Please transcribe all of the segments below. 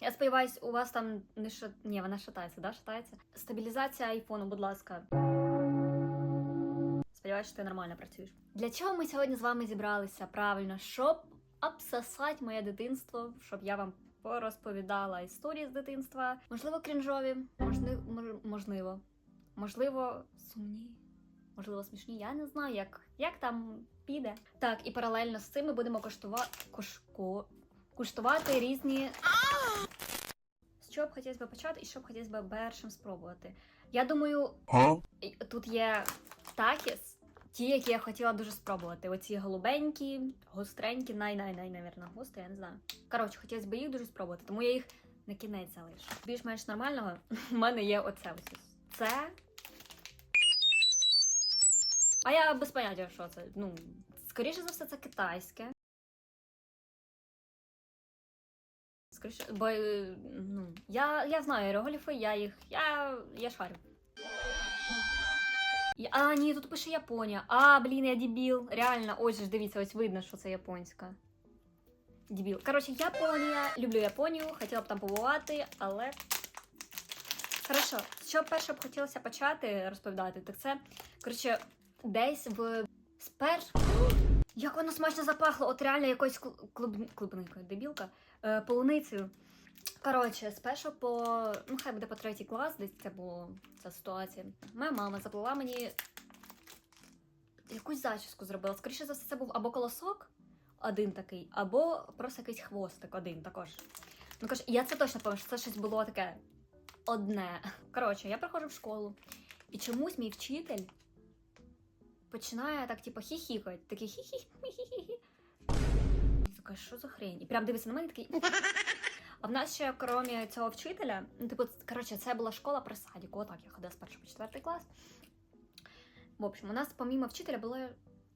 Я сподіваюсь, у вас там не шат... Ні, вона шатається, да? Шатається. Стабілізація айфону, будь ласка. Сподіваюсь, що ти нормально працюєш. Для чого ми сьогодні з вами зібралися? Правильно, щоб обсосати моє дитинство, щоб я вам порозповідала історії з дитинства. Можливо, крінжові, можливо, можливо, можливо, сумні. Можливо, смішні, я не знаю, як, як там піде. Так, і паралельно з цим ми будемо коштувати кошко, куштувати різні. З чого б хотілося б почати і що б хотілося б першим спробувати. Я думаю, тут є такіс, ті, які я хотіла дуже спробувати. Оці голубенькі, гостренькі, най-най-най, навірно, гострі, я не знаю. Коротше, хотілося б їх дуже спробувати, тому я їх на кінець залишу. Більш-менш нормального в мене є оце ось. Це. А я без поняття, що це. Ну, скоріше за все, це китайське. Скоріше, бо е, ну, я, я знаю іерогліфи, я їх. Я, я шарю. А, ні, тут пише Японія. А, блін, я дебіл. Реально, ось ж дивіться, ось видно, що це японська. Дебіл. Коротше, Японія. Люблю Японію, хотіла б там побувати, але. Хорошо, що перше б хотілося почати розповідати, так це, коротше, десь в спер. Як воно смачно запахло! От реально якоюсь клуб... клуб... клубникою, дебілка, е, полуницею. Коротше, спершу по. Ну, хай буде по третій клас, десь це було ця ситуація. Моя мама заплела мені якусь зачіску зробила. Скоріше за все, це був або колосок один такий, або просто якийсь хвостик один також. Ну, каже, я це точно пам'ятаю, що це щось було таке одне. Коротше, я приходжу в школу, і чомусь мій вчитель починає так, типу, хі-хікати. Такий хі-хі. хі-хі-хі. Я така, що за хрень? І прям дивиться на мене такий. А в нас ще, крім цього вчителя, ну, типу, коротше, це була школа при садіку. Отак я ходила з першого по четвертий клас. В общем, у нас помімо вчителя була,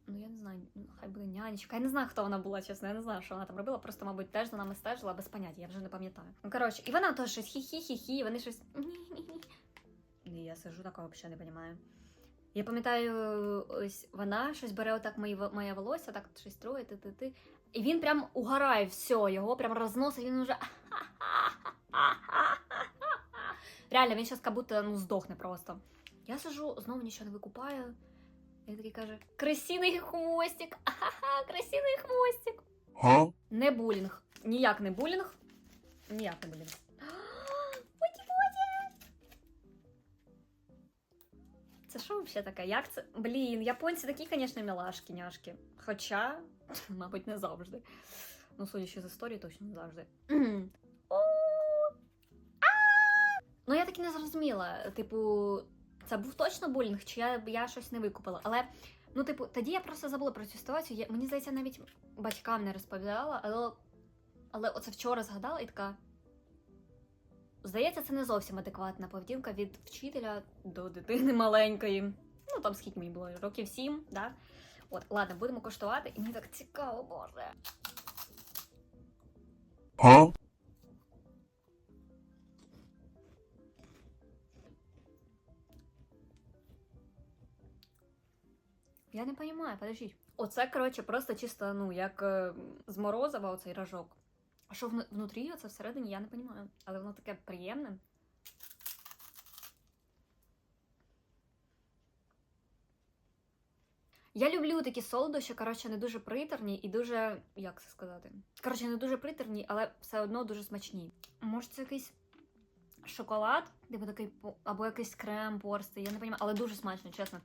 ну я не знаю, ну, хай буде нянечка. Я не знаю, хто вона була, чесно, я не знаю, що вона там робила. Просто, мабуть, теж за нами стежила без поняття, я вже не пам'ятаю. Ну, коротше, і вона теж щось хі-хі-хі-хі, вони щось. І я сижу такого взагалі не розумію. Я пам'ятаю, ось вона щось бере отак мої, моє волосся, так щось троє, ти, ти, ти. І він прям угорає все, його прям розносить, він уже. Реально, він зараз як будто ну, здохне просто. Я сижу, знову нічого не викупаю. Він такий каже: Красивий хвостик! Ахаха, красивий хвостик! Не булінг. Ніяк не булінг. Ніяк не булінг. Це що взагалі таке? Як це? Блін, японці такі, звісно, мілашки, няшки. Хоча, мабуть, не завжди. Ну, судячи з історії, точно не завжди. Ну, я так і не зрозуміла. Типу, це був точно булінг, чи я, я щось не викупила. Але, ну, типу, тоді я просто забула про цю ситуацію. Я, мені здається, навіть батькам не розповідала, але, але оце вчора згадала і така. Здається, це не зовсім адекватна поведінка від вчителя до дитини маленької. Ну, там скільки мені було, років сім, да? От, ладно, будемо коштувати, і мені так цікаво, боже. Huh? Я не розумію, подождіть. Оце, коротше, просто чисто, ну, як е, з морозива оцей рожок. Що внутрі, оце всередині, я не розумію. Але воно таке приємне. Я люблю такі солодощі, коротше, не дуже приторні і дуже. як це сказати? Коротше, не дуже приторні, але все одно дуже смачні. Може, це якийсь шоколад, типу такий, або якийсь крем порстий, я не розумію, але дуже смачно, чесно.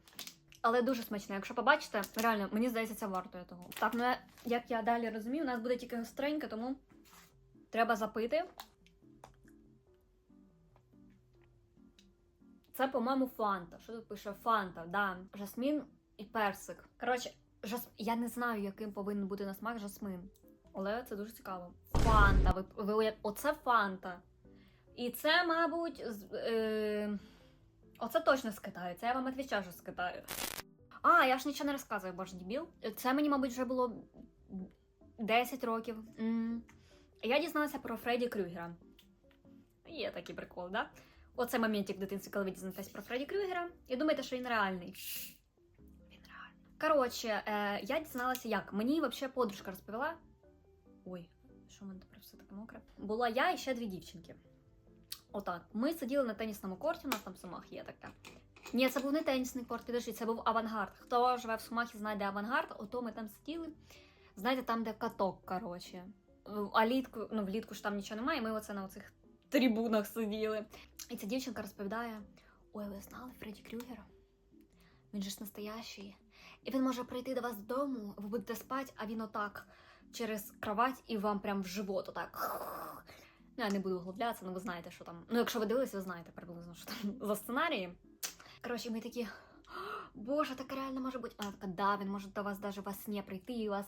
Але дуже смачно. Якщо побачите, реально, мені здається, це варто того. Так, ну як я далі розумію, у нас буде тільки гостреньке, тому треба запити. Це, по-моєму, фанта. Що тут пише? Фанта, да. Жасмін і персик. Коротше, жас... я не знаю, яким повинен бути на смак жасмин. Але це дуже цікаво. Фанта. Ви, ви Оце фанта. І це, мабуть, з, е... оце точно з Китаю. Це я вам відвічаю, що з Китаю. А, я ж нічого не розказую, боже дебіл. Це мені, мабуть, вже було 10 років. М. Я дізналася про Фредді Крюгера. Є такий прикол, да? Оце моментик в дитинстві, коли ви дізнаєтесь про Фредді Крюгера. І думаєте, що він реальний. Він реальний. Коротше, е, я дізналася як. Мені взагалі подружка розповіла. Ой, що в мене тепер все таке мокре? Була я і ще дві дівчинки. Отак. Ми сиділи на тенісному корті, у нас там в Сумах є таке. Ні, це був не тенісний корт, підожди, це був авангард. Хто живе в Сумах і знає, де авангард, ото ми там сиділи. Знаєте, там, де каток, коротше. А літку, ну влітку ж там нічого немає, і ми оце на оцих трибунах сиділи. І ця дівчинка розповідає: Ой, ви знали Фредді Крюгера? Він же ж настоящий. І він може прийти до вас додому, ви будете спати, а він отак через кровать і вам прям в живот отак. Ну, я не буду углублятися, ну ви знаєте, що там. Ну, якщо ви дивились, ви знаєте приблизно, що там за сценарії. Коротше, ми такі. Боже, так реально може бути. Вона така, да, він може до вас даже во сні прийти і вас.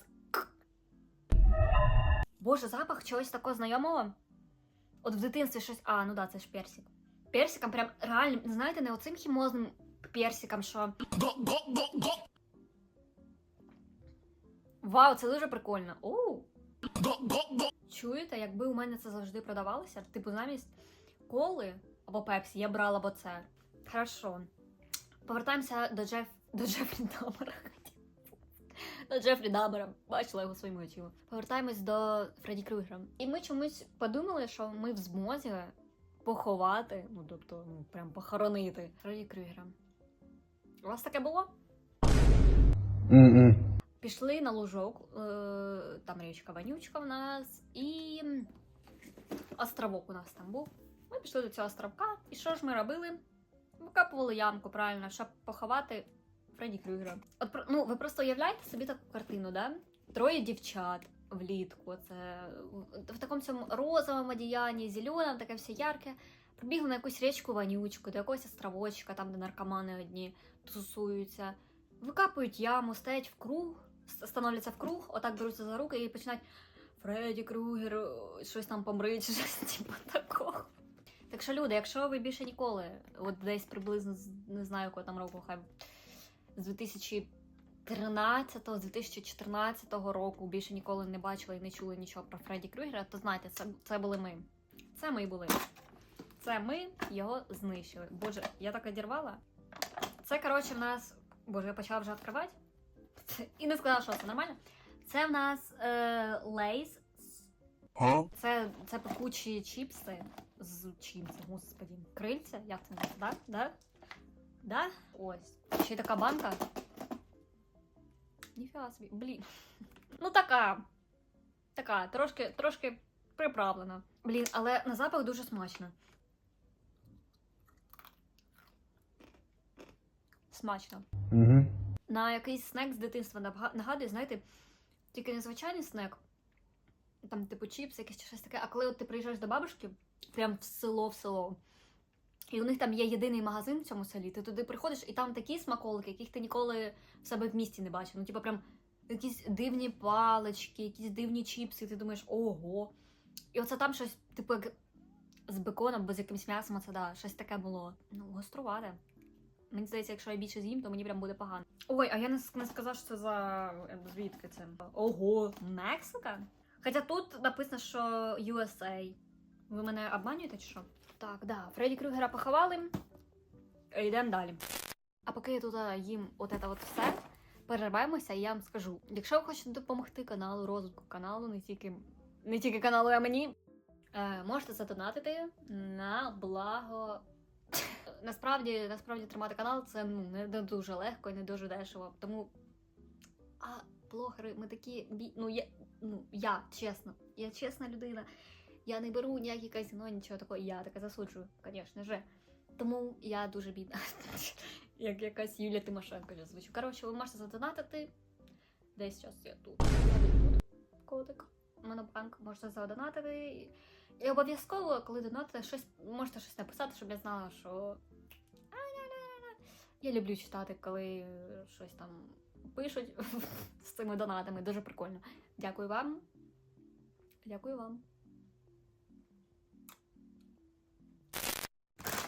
Боже, запах чогось такого знайомого. От в дитинстві щось. А, ну да, це ж персик. Персиком прям реально, знаєте, не оцим хімозним персиком, що. Вау, це дуже прикольно. Оу. Чуєте, якби у мене це завжди продавалося, типу замість коли або пепсі, я брала б оце. Хорошо. Повертаємося до Джеф... до Джефрі Дамера. Джефрі Дамера. Бачила його своїми очима. Повертаємось до Фредді Крюгера. І ми чомусь подумали, що ми в змозі поховати, ну тобто, ну прям похоронити Фредді Крюгера. У вас таке було? Mm-mm. Пішли на лужок, е, там річка Ванючка в нас, і островок у нас там був. Ми пішли до цього островка, і що ж ми робили? Викапували ямку, правильно, щоб поховати Фредді Крюгера. От ну, ви просто уявляєте собі таку картину, да? Троє дівчат влітку. Це в такому цьому розовому одіянні, зеленому, таке все ярке. Прибігли на якусь річку Ванючку, до якогось островочка, там, де наркомани одні тусуються. Викапують яму, стоять в круг, становляться в круг, отак беруться за руки і починають Фредді Крюгер, щось там помрить, щось типу такого. Так що, люди, якщо ви більше ніколи, от десь приблизно не знаю, якого там року, хай з 2013 з 2014 року більше ніколи не бачили і не чули нічого про Фредді Крюгера, то знайте, це, це були ми. Це ми були. Це ми його знищили. Боже, я так одірвала. Це, коротше, в нас. Боже, я почала вже відкривати. І не сказала, що це нормально. Це в нас е, лейс. Це, це пекучі чіпси з чим це, господі. Крильця? Як це називається? Да? Да? Да? Ось. Ще й така банка. Ніфіга собі. Блін. Ну така. Така, трошки, трошки приправлена. Блін, але на запах дуже смачно. Смачно. Mm-hmm. на якийсь снек з дитинства нагадує, знаєте, тільки не звичайний снек, там, типу, чіпс, якесь чи щось таке, а коли от ти приїжджаєш до бабушки, прям в село, в село. І у них там є єдиний магазин в цьому селі. Ти туди приходиш, і там такі смаколики, яких ти ніколи в себе в місті не бачив. Ну, типу, прям якісь дивні палички, якісь дивні чіпси, ти думаєш, ого. І оце там щось, типу, як з беконом, або з якимось м'ясом, оце да, щось таке було. Ну, гострувате. Мені здається, якщо я більше з'їм, то мені прям буде погано. Ой, а я не, не сказав, що це за звідки це. Ого, Мексика? Хоча тут написано, що USA. Ви мене обманюєте чи що? Так, да, Фредді Крюгера поховали. Йдемо далі. А поки я тут їм от це от все, перерваємося, і я вам скажу: якщо ви хочете допомогти каналу, розвитку каналу, не тільки, не тільки каналу, а мені, е, можете задонатити на благо насправді, насправді тримати канал це ну, не дуже легко і не дуже дешево. Тому. А блогери, ми такі бі... ну, я, ну, я чесно, я чесна людина. Я не беру ніякі казино, нічого такого. Я таке засуджую, звісно же. Тому я дуже бідна. Як якась Юлія Тимошенко я звучу. Коротше, ви можете задонатити. Десь час я тут. Котик. Монобанк можете задонатити. І обов'язково, коли донатите, щось можете щось написати, щоб я знала, що. Я люблю читати, коли щось там пишуть з цими донатами. Дуже прикольно. Дякую вам. Дякую вам.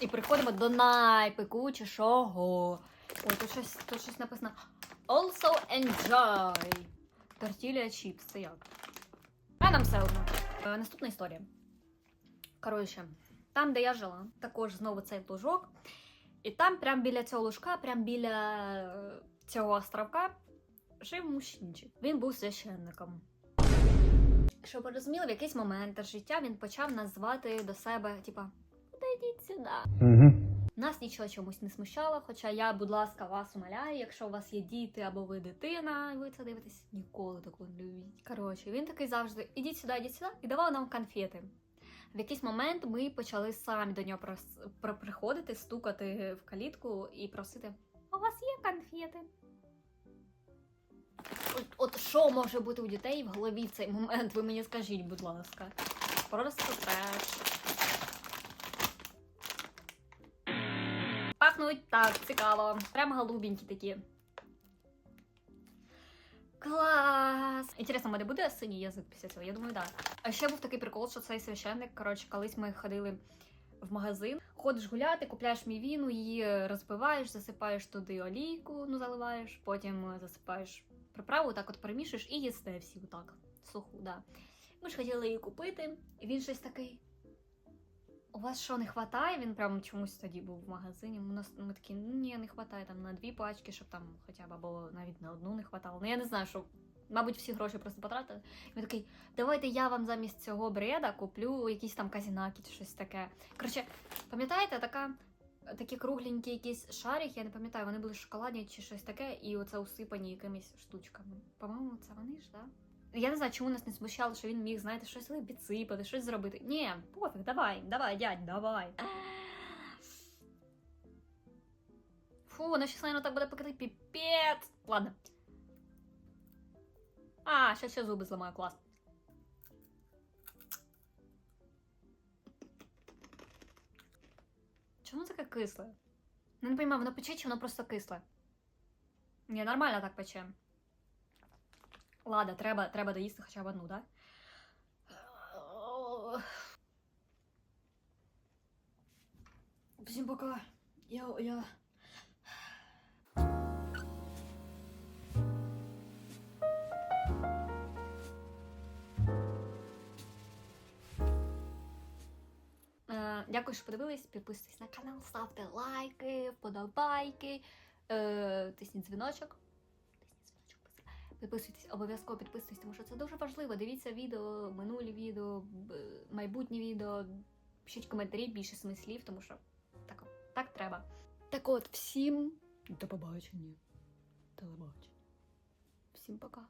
І переходимо до найпекучішого. Ой, тут щось, тут щось написано. Also enjoy. Тортілля чіпс. Це як? А нам все одно. Е, наступна історія. Коротше, там, де я жила, також знову цей лужок. І там, прямо біля цього лужка, прямо біля е, цього островка, жив мужчинчик. Він був священником. Щоб ви розуміли, в якийсь момент життя він почав нас звати до себе, типа, «Подійдіть сюди. Угу. Нас нічого чомусь не смущало, хоча я, будь ласка, вас умоляю, якщо у вас є діти або ви дитина, і ви це дивитесь, ніколи такого не любіть. Коротше, він такий завжди: ідіть сюди, ідіть сюди, і давав нам конфети. В якийсь момент ми почали самі до нього приходити, стукати в калітку і просити: а у вас є конфети? От, от що може бути у дітей в голові в цей момент? Ви мені скажіть, будь ласка. Просто треш. Пахнуть так, цікаво. Прям голубенькі такі. Клас! Інтересно, в мене буде синій язик після цього? Я думаю, так. А ще був такий прикол, що цей священник, коротше, колись ми ходили в магазин, ходиш гуляти, купляєш мівіну, її розбиваєш, засипаєш туди олійку, ну заливаєш, потім е, засипаєш приправу, так от перемішуєш і їсте всі отак. Суху, да. Ми ж хотіли її купити, і він щось такий. У вас що не хватає? Він прям чомусь тоді був в магазині. Ми, нас, ми такі, ну ні, не хватає там на дві пачки, щоб там хоча б або навіть на одну не хватало. Ну я не знаю, що. Мабуть, всі гроші просто потратили. Він такий, давайте я вам замість цього бреда куплю якісь там казінаки чи щось таке. Коротше, пам'ятаєте, така, такі кругленькі якісь шарики, я не пам'ятаю, вони були шоколадні чи щось таке, і оце усипані якимись штучками. По-моєму, це вони ж, так? Я не знаю, чому нас не смущало, що він міг, знаєте, щось підсипати, щось зробити. Ні, пофіг, давай, давай, дядь, давай. Фу, вона щас, наверное, так буде покрити піпець. Ладно. А, щас ще зуби зламаю, клас. Чому таке кисле? Ну, не розумію, воно пече чи воно просто кисле? Ні, нормально так пече. Ладно, треба, треба доїсти хоча б одну, да? Всім пока. Я, я... Е, Дякую, що подивились. Підписуйтесь на канал, ставте лайки, вподобайки, е, тисніть дзвіночок. Підписуйтесь, обов'язково підписуйтесь, тому що це дуже важливо. Дивіться відео, минулі відео, майбутні відео. Пишіть коментарі, більше смислів, тому що так, так треба. Так от, всім до побачення. Телебачення. Всім пока.